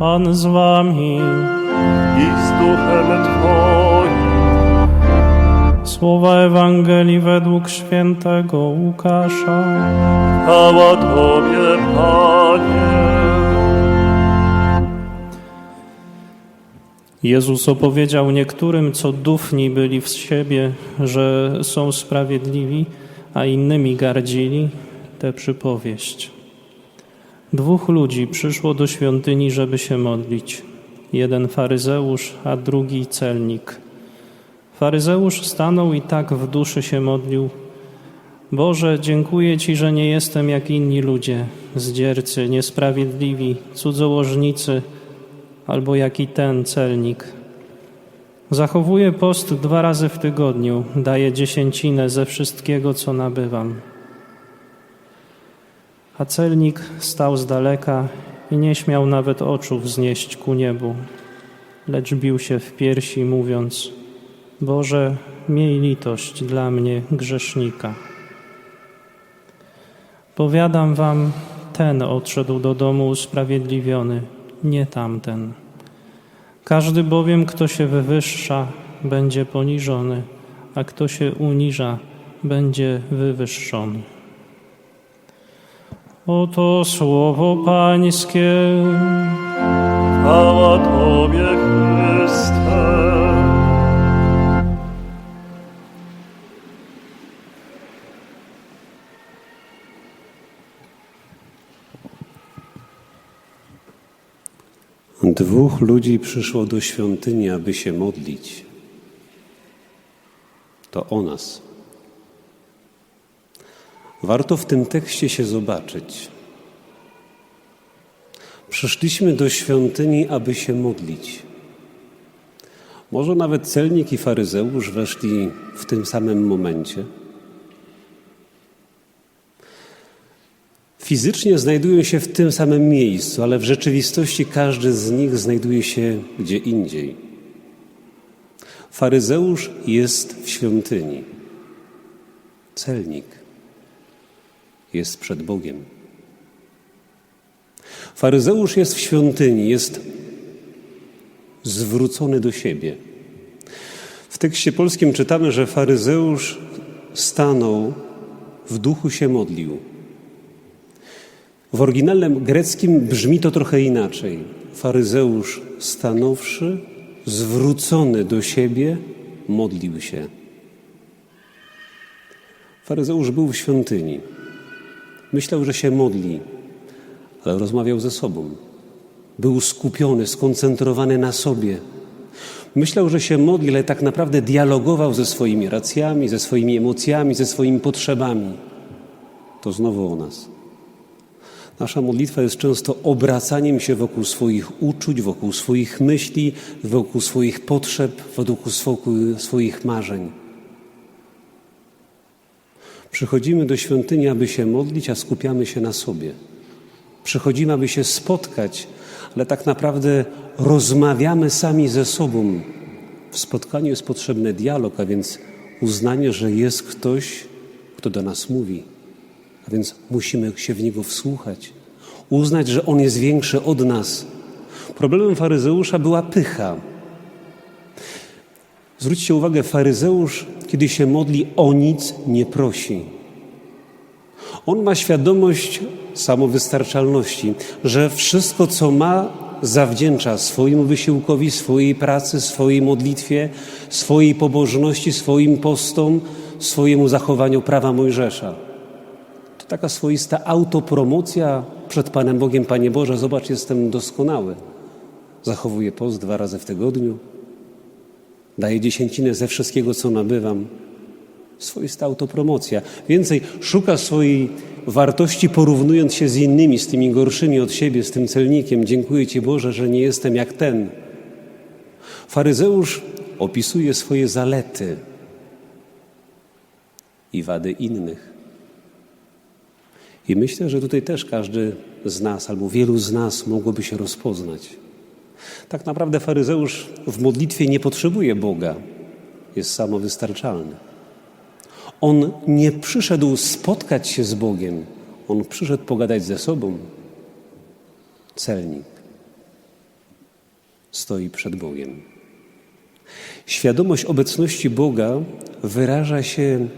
Pan z wami. i z duchem Twoim. Słowa Ewangelii według świętego Łukasza. Chwała Tobie, Panie. Jezus opowiedział niektórym, co dufni byli w siebie, że są sprawiedliwi, a innymi gardzili, tę przypowieść. Dwóch ludzi przyszło do świątyni, żeby się modlić. Jeden faryzeusz, a drugi celnik. Faryzeusz stanął i tak w duszy się modlił. Boże, dziękuję Ci, że nie jestem jak inni ludzie, zdziercy, niesprawiedliwi, cudzołożnicy, albo jak i ten celnik. Zachowuję post dwa razy w tygodniu, daję dziesięcinę ze wszystkiego, co nabywam. A celnik stał z daleka i nie śmiał nawet oczu wznieść ku niebu, lecz bił się w piersi, mówiąc: Boże, miej litość dla mnie, grzesznika. Powiadam wam, ten odszedł do domu usprawiedliwiony, nie tamten. Każdy bowiem, kto się wywyższa, będzie poniżony, a kto się uniża, będzie wywyższony. Oto słowo Pańskie. Chwała Tobie, Chryste. Dwóch ludzi przyszło do świątyni, aby się modlić. To o nas. Warto w tym tekście się zobaczyć. Przyszliśmy do świątyni, aby się modlić. Może nawet celnik i faryzeusz weszli w tym samym momencie. Fizycznie znajdują się w tym samym miejscu, ale w rzeczywistości każdy z nich znajduje się gdzie indziej. Faryzeusz jest w świątyni. Celnik jest przed Bogiem. Faryzeusz jest w świątyni, jest zwrócony do siebie. W tekście polskim czytamy, że faryzeusz stanął, w duchu się modlił. W oryginalnym greckim brzmi to trochę inaczej. Faryzeusz stanowszy, zwrócony do siebie, modlił się. Faryzeusz był w świątyni. Myślał, że się modli, ale rozmawiał ze sobą. Był skupiony, skoncentrowany na sobie. Myślał, że się modli, ale tak naprawdę dialogował ze swoimi racjami, ze swoimi emocjami, ze swoimi potrzebami. To znowu o nas. Nasza modlitwa jest często obracaniem się wokół swoich uczuć, wokół swoich myśli, wokół swoich potrzeb, wokół swoich marzeń. Przychodzimy do świątyni, aby się modlić, a skupiamy się na sobie. Przychodzimy, aby się spotkać, ale tak naprawdę rozmawiamy sami ze sobą. W spotkaniu jest potrzebny dialog, a więc uznanie, że jest ktoś, kto do nas mówi. A więc musimy się w niego wsłuchać, uznać, że on jest większy od nas. Problemem faryzeusza była pycha. Zwróćcie uwagę, faryzeusz, kiedy się modli, o nic nie prosi. On ma świadomość samowystarczalności, że wszystko, co ma, zawdzięcza swojemu wysiłkowi, swojej pracy, swojej modlitwie, swojej pobożności, swoim postom, swojemu zachowaniu prawa Mojżesza. To taka swoista autopromocja przed Panem Bogiem. Panie Boże, zobacz, jestem doskonały. Zachowuję post dwa razy w tygodniu. Daję dziesięcinę ze wszystkiego, co nabywam. Swoista autopromocja. Więcej, szuka swojej wartości, porównując się z innymi, z tymi gorszymi od siebie, z tym celnikiem. Dziękuję Ci Boże, że nie jestem jak ten. Faryzeusz opisuje swoje zalety i wady innych. I myślę, że tutaj też każdy z nas, albo wielu z nas mogłoby się rozpoznać. Tak naprawdę faryzeusz w modlitwie nie potrzebuje Boga, jest samowystarczalny. On nie przyszedł spotkać się z Bogiem, on przyszedł pogadać ze sobą. Celnik. stoi przed Bogiem. Świadomość obecności Boga wyraża się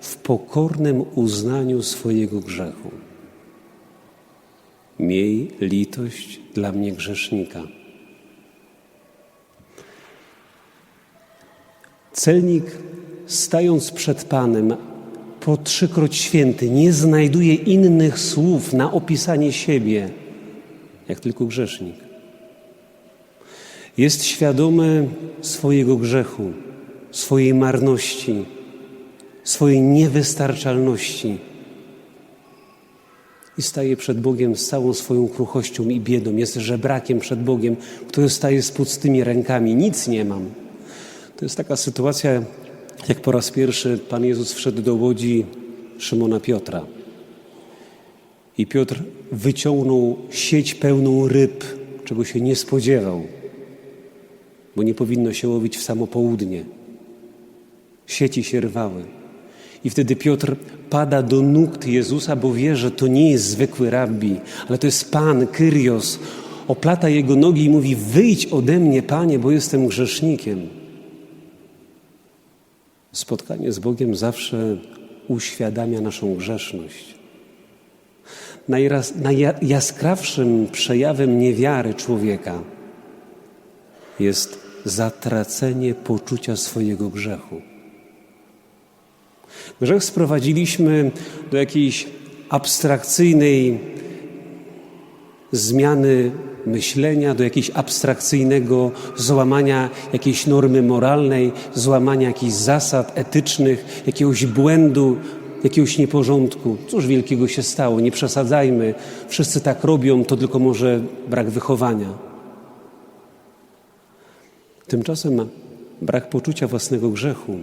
w pokornym uznaniu swojego grzechu. Miej litość dla mnie grzesznika. Celnik, stając przed Panem, po trzykroć święty, nie znajduje innych słów na opisanie siebie, jak tylko grzesznik. Jest świadomy swojego grzechu, swojej marności, swojej niewystarczalności i staje przed Bogiem z całą swoją kruchością i biedą. Jest żebrakiem przed Bogiem, który staje z pustymi rękami. Nic nie mam. To jest taka sytuacja, jak po raz pierwszy Pan Jezus wszedł do łodzi Szymona Piotra. I Piotr wyciągnął sieć pełną ryb, czego się nie spodziewał, bo nie powinno się łowić w samo południe. Sieci się rwały. I wtedy Piotr pada do nóg Jezusa, bo wie, że to nie jest zwykły rabbi, ale to jest Pan, Kyrios. Oplata jego nogi i mówi: Wyjdź ode mnie, Panie, bo jestem grzesznikiem. Spotkanie z Bogiem zawsze uświadamia naszą grzeszność. Najraz, najjaskrawszym przejawem niewiary człowieka jest zatracenie poczucia swojego grzechu. Grzech sprowadziliśmy do jakiejś abstrakcyjnej zmiany myślenia, do jakiegoś abstrakcyjnego złamania jakiejś normy moralnej, złamania jakichś zasad etycznych, jakiegoś błędu, jakiegoś nieporządku. Cóż wielkiego się stało? Nie przesadzajmy. Wszyscy tak robią, to tylko może brak wychowania. Tymczasem brak poczucia własnego grzechu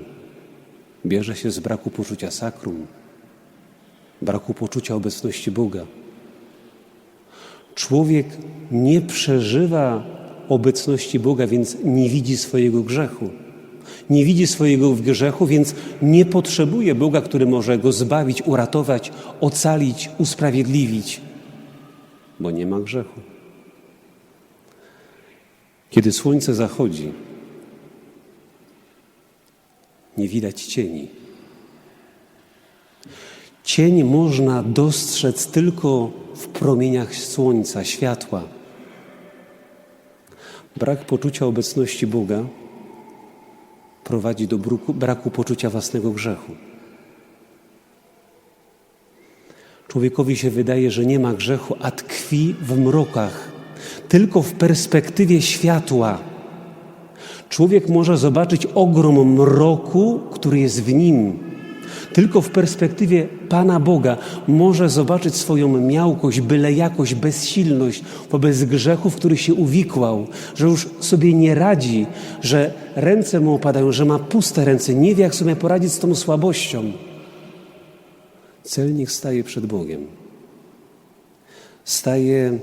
bierze się z braku poczucia sakrum, braku poczucia obecności Boga. Człowiek nie przeżywa obecności Boga, więc nie widzi swojego grzechu. Nie widzi swojego grzechu, więc nie potrzebuje Boga, który może go zbawić, uratować, ocalić, usprawiedliwić, bo nie ma grzechu. Kiedy słońce zachodzi, nie widać cieni. Cień można dostrzec tylko w promieniach słońca, światła. Brak poczucia obecności Boga prowadzi do braku, braku poczucia własnego grzechu. Człowiekowi się wydaje, że nie ma grzechu, a tkwi w mrokach, tylko w perspektywie światła. Człowiek może zobaczyć ogrom mroku, który jest w nim. Tylko w perspektywie Pana Boga może zobaczyć swoją miałkość, byle jakość, bezsilność wobec grzechu, w który się uwikłał, że już sobie nie radzi, że ręce mu opadają, że ma puste ręce, nie wie, jak sobie poradzić z tą słabością. Celnik staje przed Bogiem. Staje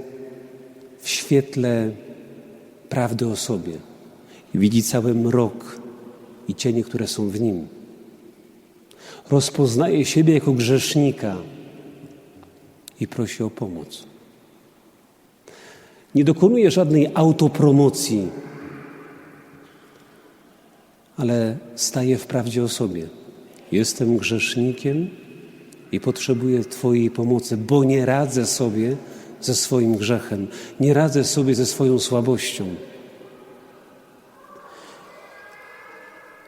w świetle prawdy o sobie widzi cały mrok i cienie, które są w nim. Rozpoznaje siebie jako grzesznika i prosi o pomoc. Nie dokonuje żadnej autopromocji, ale staje w prawdzie o sobie. Jestem grzesznikiem i potrzebuję Twojej pomocy, bo nie radzę sobie ze swoim grzechem, nie radzę sobie ze swoją słabością.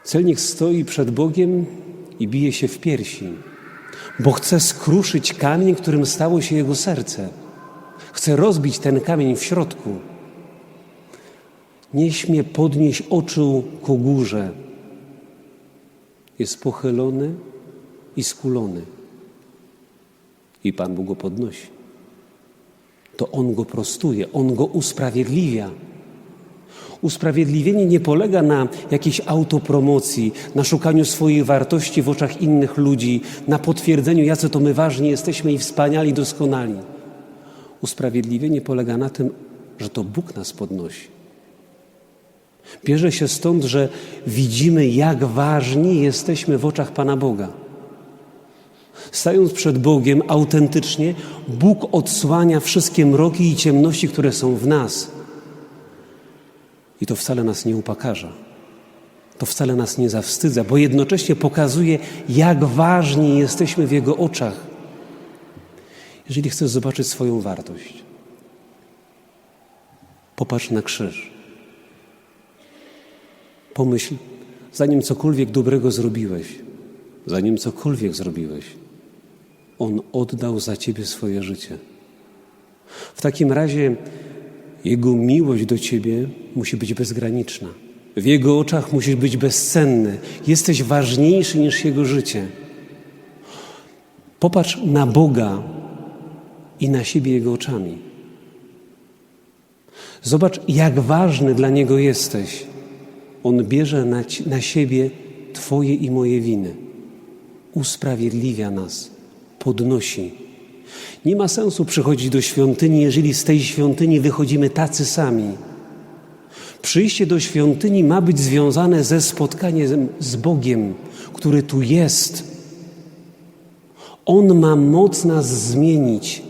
Celnik stoi przed Bogiem i bije się w piersi, bo chce skruszyć kamień, którym stało się jego serce. Chce rozbić ten kamień w środku. Nie śmie podnieść oczu ku górze. Jest pochylony i skulony. I Pan Bóg go podnosi. To On go prostuje, On go usprawiedliwia. Usprawiedliwienie nie polega na jakiejś autopromocji, na szukaniu swojej wartości w oczach innych ludzi, na potwierdzeniu, jacy to my ważni jesteśmy i wspaniali, doskonali. Usprawiedliwienie polega na tym, że to Bóg nas podnosi. Bierze się stąd, że widzimy, jak ważni jesteśmy w oczach Pana Boga. Stając przed Bogiem autentycznie, Bóg odsłania wszystkie mroki i ciemności, które są w nas I to wcale nas nie upakarza. To wcale nas nie zawstydza, bo jednocześnie pokazuje, jak ważni jesteśmy w Jego oczach. Jeżeli chcesz zobaczyć swoją wartość, popatrz na krzyż. Pomyśl, zanim cokolwiek dobrego zrobiłeś, zanim cokolwiek zrobiłeś, On oddał za ciebie swoje życie. W takim razie Jego miłość do ciebie musi być bezgraniczna. W Jego oczach musisz być bezcenny. Jesteś ważniejszy niż Jego życie. Popatrz na Boga i na siebie Jego oczami. Zobacz, jak ważny dla Niego jesteś. On bierze na, na siebie Twoje i moje winy. Usprawiedliwia nas, podnosi. Nie ma sensu przychodzić do świątyni, jeżeli z tej świątyni wychodzimy tacy sami. Przyjście do świątyni ma być związane ze spotkaniem z Bogiem, który tu jest. On ma moc nas zmienić.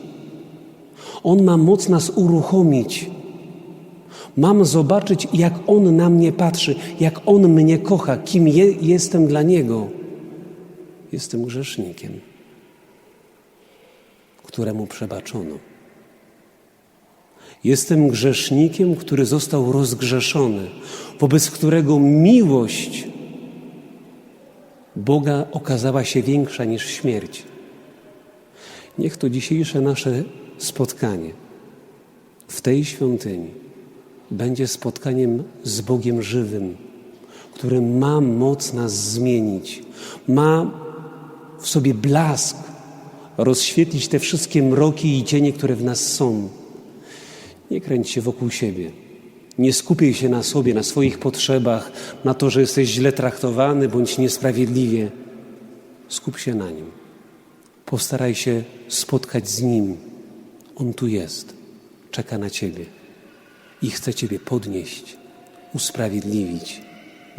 On ma moc nas uruchomić. Mam zobaczyć, jak On na mnie patrzy, jak On mnie kocha, kim je, jestem dla Niego. Jestem grzesznikiem, któremu przebaczono. Jestem grzesznikiem, który został rozgrzeszony, wobec którego miłość Boga okazała się większa niż śmierć. Niech to dzisiejsze nasze spotkanie w tej świątyni będzie spotkaniem z Bogiem żywym, który ma moc nas zmienić, ma w sobie blask, rozświetlić te wszystkie mroki i cienie, które w nas są. Nie kręć się wokół siebie. Nie skupiaj się na sobie, na swoich potrzebach, na to, że jesteś źle traktowany bądź niesprawiedliwie. Skup się na nim. Postaraj się spotkać z nim. On tu jest, czeka na ciebie i chce ciebie podnieść, usprawiedliwić,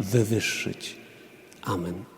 wywyższyć. Amen.